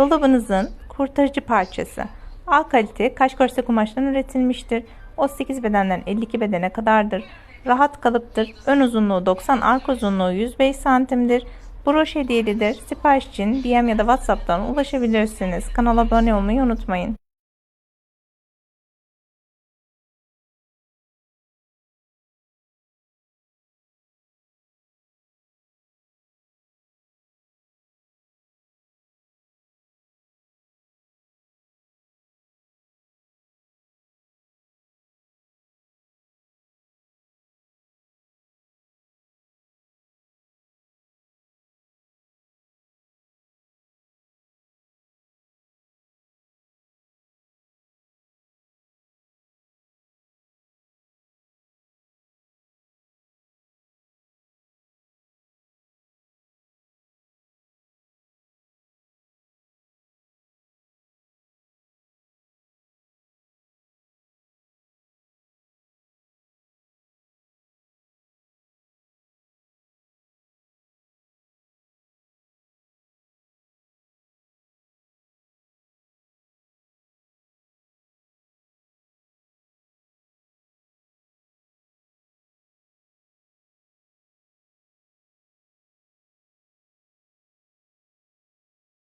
Dolabınızın kurtarıcı parçası. A kalite kaş korse kumaştan üretilmiştir. 38 bedenden 52 bedene kadardır. Rahat kalıptır. Ön uzunluğu 90, arka uzunluğu 105 santimdir. Broş hediyelidir. Sipariş için DM ya da WhatsApp'tan ulaşabilirsiniz. Kanala abone olmayı unutmayın.